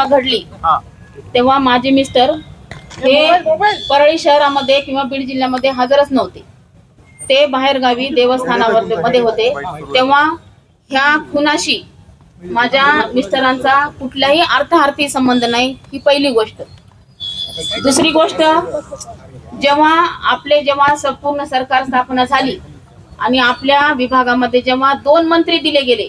घडली. तेव्हा माझे मिस्टर हे परळी शहरामध्ये किंवा बीड जिल्ह्यामध्ये हजरच नव्हते. ते बाहेरगावी देवस्थानावर मध्ये होते. तेव्हा ह्या खुनाशी माझ्या मिस्टरांचा कुठल्याही अर्थार्थी संबंध नाही ही पहिली गोष्ट. दुसरी गोष्ट जेव्हा आपले जेव्हा संपूर्ण सरकार स्थापना झाली आणि आपल्या विभागामध्ये जेव्हा दोन मंत्री दिले गेले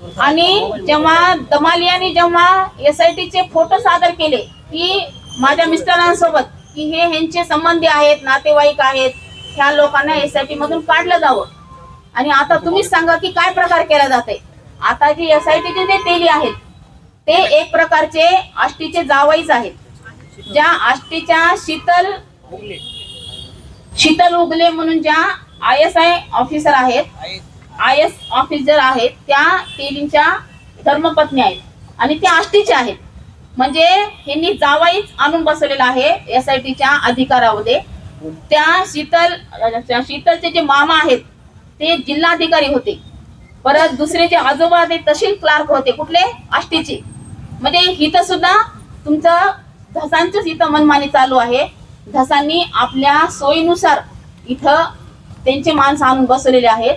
आणि जेव्हा दमालियानी जेव्हा एस आय चे फोटो सादर केले की माझ्या मिस्टरांसोबत की हे ह्यांचे संबंधी आहेत नातेवाईक आहेत ह्या लोकांना एस आय टी मधून काढलं जावं. आणि आता तुम्हीच सांगा की काय प्रकार केला जाते आता जे एस आय टीचे जे तेली आहेत ते एक प्रकारचे आष्टीचे जावईच आहेत. ज्या आष्टीच्या शीतल शीतल उगले म्हणून ज्या आय एस आय ऑफिसर आहेत आय एस ऑफिसर आहेत त्या तेलींच्या धर्मपत्नी आहेत आणि त्या आष्टीच्या आहेत. म्हणजे ह्यांनी जावाईच आणून बसवलेला आहे एस आय टीच्या अधिकारामध्ये. त्या शीतल शीतलचे जे मामा आहेत ते जिल्हाधिकारी होते. परत दुसरे जे आजोबा ते तहसील क्लार्क होते. कुठले? आष्टीचे. म्हणजे हिथं सुद्धा तुमचं धसांचंच इथं मनमानी चालू आहे. धसांनी आपल्या सोयीनुसार इथं त्यांचे माणसं आणून बसवलेले आहेत.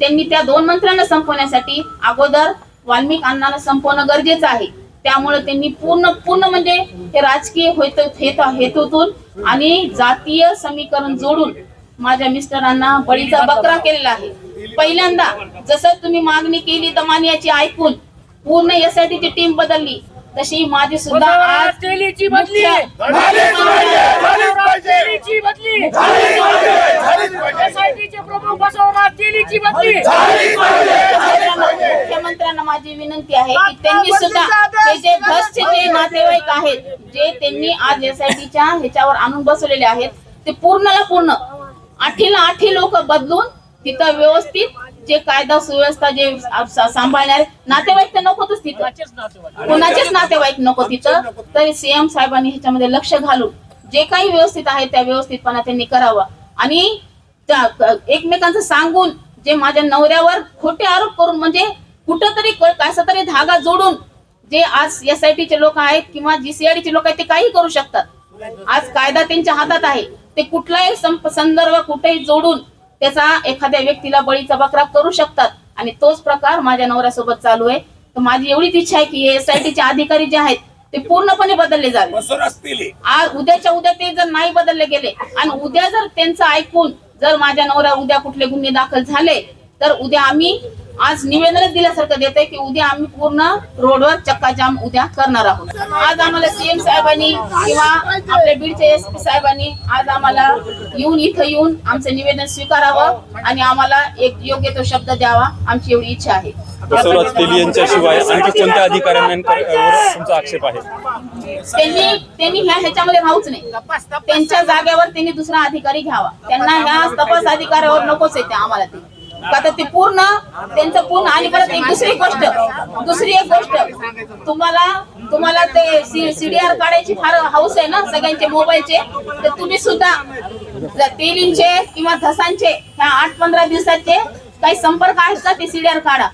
त्यांनी त्या दोन मंत्र्यांना संपवण्यासाठी अगोदर वाल्मिक अण्णांना संपवणं गरजेचं आहे. त्यामुळे त्यांनी पूर्ण पूर्ण म्हणजे हे राजकीय हेतु- हेतूतून आणि जातीय समीकरण जोडून माझ्या मिस्टरांना बळीचा बकरा केलेला आहे. पहिल्यांदा जसं तुम्ही मागणी केली दमानियाची ऐकून पूर्ण एसआयटी ची टीम बदलली. तशी माझी सुद्धा आज तेलीची बदली. एसआयटीचे प्रमुख बसवणार बदली. मुख्यमंत्र्यांना माझी विनंती आहे की त्यांनी सुद्धा हे जे धसचे जे नातेवाईक आहेत जे त्यांनी आज एसआयटीच्या ह्याच्यावर आणून बसवलेले आहेत ते पूर्णला पूर्ण आठीला आठी लोक बदलून तिथं व्यवस्थित जे कायदा सुव्यवस्था जे सांभाळणारे नातेवाईक तर नकोतच तिथं. कोणाचेच नातेवाईक. कोणाचेच नातेवाईक नको तिथं. तर सीएम साहेबांनी ह्याच्यामध्ये लक्ष घालून जे काही व्यवस्थित आहे त्या व्यवस्थितपणा त्यांनी करावं. आणि त्या- एकमेकांचं सांगून जे माझ्या नवऱ्यावर खोटे आरोप करून म्हणजे कुठंतरी कसा तरी धागा जोडून जे आज एस आय टीचे लोक आहेत किंवा जीसीआयडी चे लोक आहेत ते काही करू शकतात. आज कायदा त्यांच्या हातात आहे. ते कुठलाही संदर्भ कुठेही जोडून त्याचा एखाद्या व्यक्तीला बळीचा बकरा करू शकतात. आणि तोच प्रकार माझ्या नवऱ्यासोबत चालू आहे. तर माझी एवढीच इच्छा आहे की एस आय टीचे अधिकारी जे आहेत ते पूर्णपणे बदलले जावे. आज उद्याच्या उद्या ते जर नाही बदलले गेले आणि उद्या जर त्यांचं ऐकून जर माझ्या नवऱ्या उद्या कुठले गुन्हे दाखल झाले तर उद्या आम्ही आज निवेदनच दिल्यासारखं देत आहे की उद्या आम्ही पूर्ण रोडवर चक्काजाम उद्या करणार आहोत. आज आम्हाला सीएम साहेबांनी किंवा आपल्या बीडचे एस पी साहेबांनी आज आम्हाला येऊन इथं येऊन आमचं निवेदन स्वीकारावं आणि आम्हाला एक योग्य तो शब्द द्यावा आमची एवढी इच्छा आहे. बसवराज तेली यांच्याशिवाय आणखी कोणत्या अधिकाऱ्यांवर तुमचा आक्षेप आहे? त्यांनी त्यांनी ह्या ह्याच्यामध्ये राहूच नाही. त्यांच्या जागेवर त्यांनी दुसरा अधिकारी घ्यावा. त्यांना ह्या तपास अधिकाऱ्यावर नकोच येते आम्हाला ते. तर ते पूर्ण त्यांचं पूर्ण आणि परत एक दुसरी गोष्ट दुसरी एक गोष्ट तुम्हाला तुम्हाला ते सीडीआर काढायची फार हाऊस आहे ना सगळ्यांचे मोबाईलचे तर तुम्ही सुद्धा तेलींचे किंवा धसांचे ह्या आठ पंधरा दिवसाचे काही संपर्क आहेत का ते सीडीआर काढा.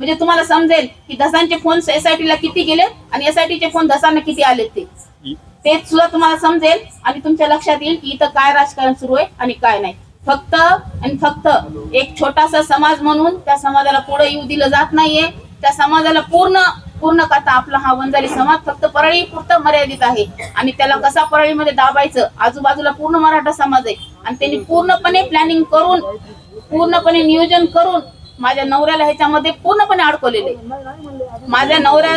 म्हणजे तुम्हाला समजेल की धसांचे फोन एसआयटी ला किती गेले आणि एसआयटी चे फोन धसांना किती आले ते. ते सुद्धा तुम्हाला समजेल आणि तुमच्या लक्षात येईल की इथं काय राजकारण सुरू आहे आणि काय नाही. फक्त आणि फक्त एक छोटासा समाज म्हणून त्या समाजाला पुढे येऊ दिलं जात नाहीये. त्या समाजाला पूर्ण पूर्ण कथा आपला हा वंजारी समाज फक्त परळी पुरतं मर्यादित आहे. आणि त्याला कसा परळीमध्ये दाबायचं? आजूबाजूला पूर्ण मराठा समाज आहे. आणि त्यांनी पूर्णपणे प्लॅनिंग करून पूर्णपणे नियोजन करून माझ्या नवऱ्याला ह्याच्यामध्ये पूर्णपणे अडकवलेले. माझ्या नवऱ्या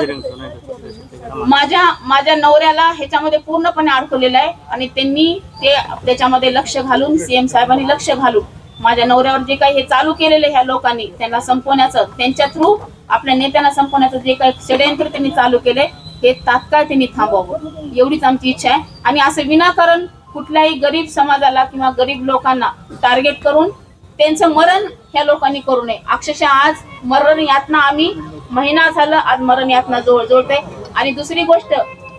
माझ्या माझ्या नवऱ्याला ह्याच्यामध्ये पूर्णपणे अडकवलेलं आहे आणि त्यांनी ते त्याच्यामध्ये लक्ष घालून सीएम साहेबांनी लक्ष घालून माझ्या नवऱ्यावर जे काही हे चालू केलेले ह्या लोकांनी त्यांना संपवण्याचं त्यांच्या थ्रू आपल्या नेत्यांना संपवण्याचं जे काही षडयंत्र त्यांनी चालू केले हे तात्काळ त्यांनी थांबवावं. एवढीच आमची इच्छा आहे. आणि असं विनाकारण कुठल्याही गरीब समाजाला किंवा गरीब लोकांना टार्गेट करून त्यांचं मरण ह्या लोकांनी करू नये. अक्षरशः आज मरण यातना आम्ही महिना झालं आज मरण यातना जवळ जोडते आणि दुसरी गोष्ट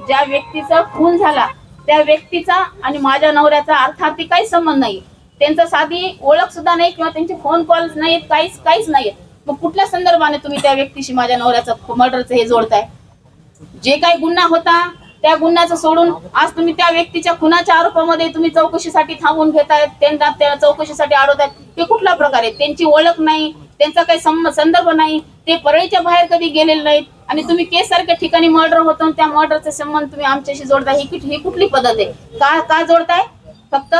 ज्या व्यक्तीचा खून झाला त्या व्यक्तीचा आणि माझ्या नवऱ्याचा अर्थात काही संबंध नाही. त्यांचा साधी ओळख सुद्धा नाही किंवा त्यांचे फोन कॉल नाहीत काहीच काहीच नाहीये मग कुठल्या संदर्भाने तुम्ही त्या व्यक्तीशी माझ्या नवऱ्याचं मर्डरचं हे जोडताय? जे काही गुन्हा होता त्या गुन्ह्याचं सोडून आज तुम्ही त्या व्यक्तीच्या खुनाच्या आरोपामध्ये तुम्ही चौकशीसाठी थांबून घेतायत त्यांना त्या चौकशीसाठी अडवतायत हे कुठल्या प्रकारे त्यांची ओळख नाही त्यांचा काही संदर्भ नाही ते परळीच्या बाहेर कधी गेलेले नाहीत? आणि तुम्ही केस सारख्या ठिकाणी मर्डर होतो आणि त्या मर्डरचा संबंध तुम्ही आमच्याशी जोडताय ही ही कुठली पद्धत आहे? का का जोडताय? फक्त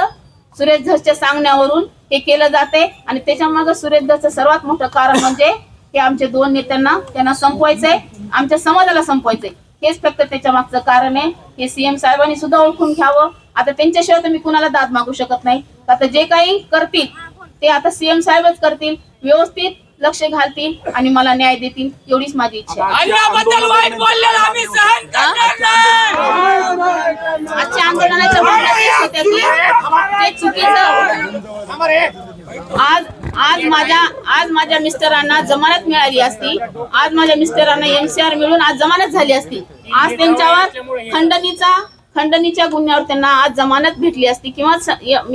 सुरेश धसच्या सांगण्यावरून हे केलं जाते आणि त्याच्यामागे सुरेश धसचं सर्वात मोठं कारण म्हणजे हे आमच्या दोन नेत्यांना त्यांना संपवायचंय आमच्या समाजाला संपवायचंय. हेच फक्त त्याच्या मागचं कारण आहे. हे सीएम साहेबांनी सुद्धा ओळखून घ्यावं. आता त्यांच्याशिवाय तुम्ही कुणाला दाद मागू शकत नाही. आता जे काही करतील ते आता सीएम साहेबच करतील. व्यवस्थित लक्ष घालतील आणि मला न्याय देतील एवढीच माझी इच्छा आहे. आणि याबद्दल वाईट बोललेलं आम्ही सहन करणार नाही. आजच्या आंदोलनाच्या भावना तेच होत्या की ते चुकीचं आज आज माझ्या आज माझ्या मिस्टरांना जमानत मिळाली असती. आज माझ्या मिस्टरांना एमसीआर मिळून आज जमानत झाली असती. आज त्यांच्यावर खंडणीचा खंडणीच्या गुन्ह्यावर त्यांना आज जमानत भेटली असती किंवा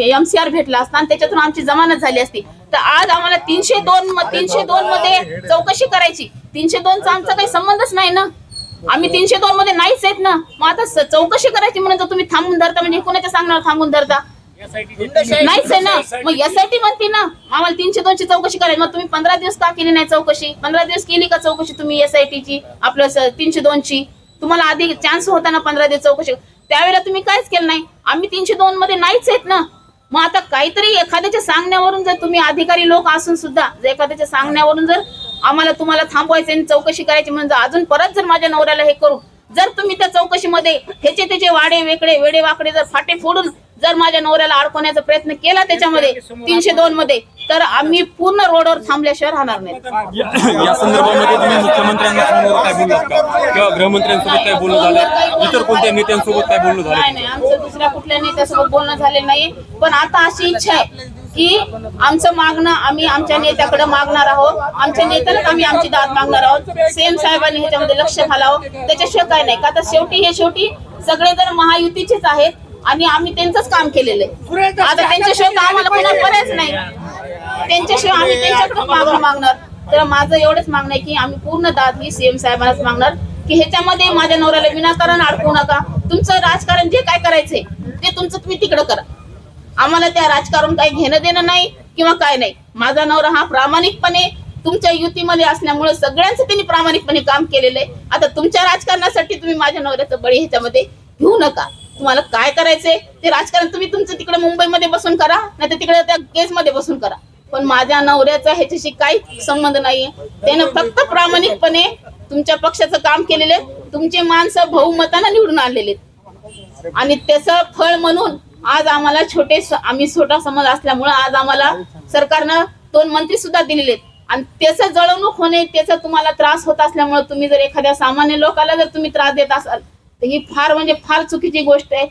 एमसीआर भेटला असता आणि त्याच्यातून आमची जमानत झाली असती. तर आज आम्हाला तीनशे दोन तीनशे दोन मध्ये चौकशी करायची. तीनशे दोनचा आमचा काही संबंधच नाही ना. आम्ही तीनशे दोन मध्ये नाहीच आहेत ना. मग आता चौकशी करायची म्हणून तुम्ही थांबून धरता म्हणजे कोणाच्या सांगणार थांबून धरता? नाहीच आहे ना. मग यासाठी म्हणते ना. आम्हाला तीनशे दोनची चौकशी करायची. मग तुम्ही पंधरा दिवस का केली नाही चौकशी? पंधरा दिवस केली का चौकशी तुम्ही एस आय टीची आपलं तीनशे दोनची. तुम्हाला आधी चान्स होता ना पंधरा दिवस चौकशी? त्यावेळेला तुम्ही काहीच केलं नाही. आम्ही तीनशे दोन मध्ये नाहीच आहेत ना. मग आता काहीतरी एखाद्याच्या सांगण्यावरून जर तुम्ही अधिकारी लोक असून सुद्धा जर एखाद्याच्या सांगण्यावरून जर आम्हाला तुम्हाला थांबवायचं आणि चौकशी करायची म्हणजे अजून परत जर माझ्या नवऱ्याला हे करू जर तुम्ही त्या चौकशीमध्ये ह्याचे त्याचे वाडे वेकडे वेडे वाकडे जर फाटे फोडून जर माझ्या नवऱ्याला अडकवण्याचा प्रयत्न केला त्याच्यामध्ये तीनशे दोन मध्ये तर आम्ही पूर्ण रोडवर थांबल्याशिवाय राहणार नाही. या या संदर्भामध्ये तुम्ही मुख्यमंत्र्यांना फोनवर काय बोललात का किंवा गृहमंत्र्यांसोबत काय बोलणं झालं? इतर कोणत्या नेत्यांसोबत काय बोलणं नाही झालं? नाही आमचं दुसऱ्या कुठल्या नेत्यासोबत बोलणं झालेलं नाही. पण आता अशी इच्छा आहे की आमचं मागणं आम्ही आमच्या नेत्याकडे मागणार आहोत. आमच्या नेत्यालाच आम्ही आमची दाद मागणार आहोत. सीएम साहेबांनी ह्याच्यामध्ये लक्ष घालावं. त्याच्याशिवाय काय नाही. का तर शेवटी हे शेवटी सगळेजण महायुतीचेच आहेत आणि आम्ही त्यांचंच काम केलेलं आहे. आता त्यांच्याशिवाय तर आम्हाला पुन्हा पर्यायच नाही. त्यांच्याशिवाय आम्ही त्यांच्याकडेच मागणं मागणार. तर माझं एवढंच मागणं आहे की आम्ही पूर्ण दाद ही सीएम साहेबांनाच मागणार. की ह्याच्यामध्ये माझ्या नवऱ्याला विनाकारण अडकवू नका. तुमचं राजकारण जे काय करायचंय ते तुमचं तुम्ही तिकडं करा. आम्हाला त्या राजकारण काही घेणं देणं नाही किंवा काय नाही. माझा नवरा हा प्रामाणिकपणे तुमच्या युतीमध्ये असल्यामुळे सगळ्यांचं त्यांनी प्रामाणिकपणे काम केलेलं आहे. आता तुमच्या राजकारणासाठी तुम्ही माझ्या नवऱ्याचं बळी ह्याच्यामध्ये घेऊ नका. तुम्हाला काय करायचंय ते राजकारण तुम्ही तुमचं तिकडे मुंबईमध्ये बसून करा नाही तर तिकडे त्या केसमध्ये बसून करा. पण माझ्या नवऱ्याचा ह्याच्याशी काही संबंध नाहीये. त्यानं फक्त प्रामाणिकपणे तुमच्या पक्षाचं काम केलेले तुमचे माणसं बहुमतानं निवडून आणलेले आणि त्याचं फळ म्हणून आज आम्हाला छोटे आम्ही छोटा समाज असल्यामुळं आज आम्हाला सरकारनं दोन मंत्री सुद्धा दिलेले आहेत. आणि त्याचं जळवणूक होणे त्याचा तुम्हाला त्रास होत असल्यामुळे तुम्ही जर एखाद्या सामान्य लोकाला जर तुम्ही त्रास देत असाल तर ही फार म्हणजे फार चुकीची गोष्ट आहे.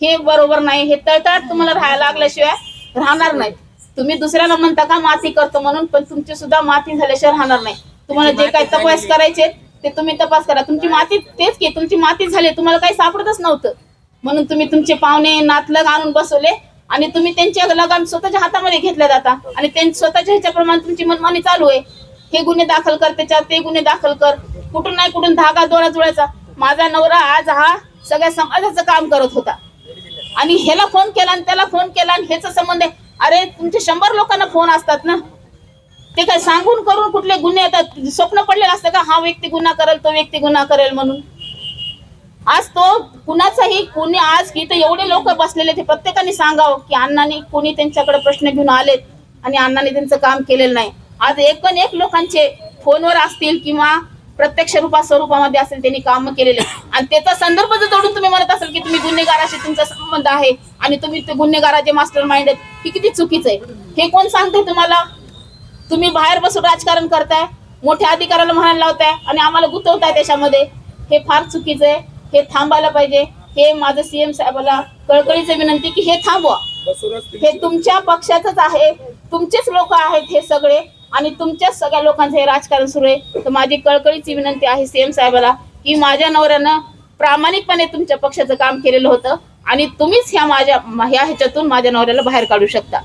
हे बरोबर नाही हे तळतळ तुम्हाला राहायला लागल्याशिवाय राहणार नाही तुम्ही दुसऱ्याला म्हणता का माती करतो म्हणून पण तुमची सुद्धा माती झाल्याशिवाय राहणार नाही. तुम्हाला जे काही तपास करायचे ते तुम्ही तपास करा. तुमची माती तेच की तुमची माती झाली तुम्हाला काही सापडतच नव्हतं. म्हणून तुम्ही तुमचे पाहुणे नातलग आणून बसवले आणि तुम्ही त्यांच्या लगान स्वतःच्या हातामध्ये घेतल्या जाता. आणि त्यां स्वतःच्या ह्याच्याप्रमाणे तुमची मनमानी चालू आहे. हे गुन्हे दाखल कर त्याच्यात ते गुन्हे दाखल कर. कुठून नाही कुठून धागा दोरा जुळायचा. माझा नवरा आज हा सगळ्या समाजाचं काम करत होता. आणि ह्याला फोन केला आणि त्याला फोन केला आणि ह्याचा संबंध आहे. अरे तुमचे शंभर लोकांना फोन असतात ना? ते काय सांगून करून कुठले गुन्हे येतात? स्वप्न पडलेलं असतं का? हा व्यक्ती गुन्हा करेल तो व्यक्ती गुन्हा करेल म्हणून? आज तो कुणाचाही कुणी आज इथं एवढे लोक बसलेले ते प्रत्येकाने सांगावं की अण्णांनी कोणी त्यांच्याकडे प्रश्न घेऊन आलेत आणि अण्णांनी त्यांचं काम केलेलं नाही. आज एक पण एक लोकांचे फोनवर असतील किंवा प्रत्यक्ष रूपात स्वरूपामध्ये असेल त्यांनी काम केलेले. आणि त्याचा संदर्भ जर जोडून तुम्ही म्हणत असाल की तुम्ही गुन्हेगाराशी तुमचा संबंध आहे आणि तुम्ही ते गुन्हेगाराचे मास्टर माइंड आहेत ही किती चुकीचं आहे? हे कोण सांगते तुम्हाला? तुम्ही बाहेर बसून राजकारण करताय मोठ्या अधिकाऱ्याला म्हणायला लावताय आणि आम्हाला गुंतवताय त्याच्यामध्ये. हे फार चुकीचं आहे. हे थांबायला पाहिजे. हे माझं सीएम साहेबाला कळकळीचं विनंती की हे थांबवा. हे तुमच्या पक्षाचंच आहे. तुमचेच लोक आहेत हे सगळे. आणि तुमच्याच सगळ्या लोकांचं हे राजकारण सुरू आहे. तर माझी कळकळीची विनंती आहे सीएम साहेबाला की माझ्या नवऱ्यानं प्रामाणिकपणे तुमच्या पक्षाचं काम केलेलं होतं आणि तुम्हीच ह्या माझ्या ह्या ह्याच्यातून माझ्या नवऱ्याला बाहेर काढू शकता.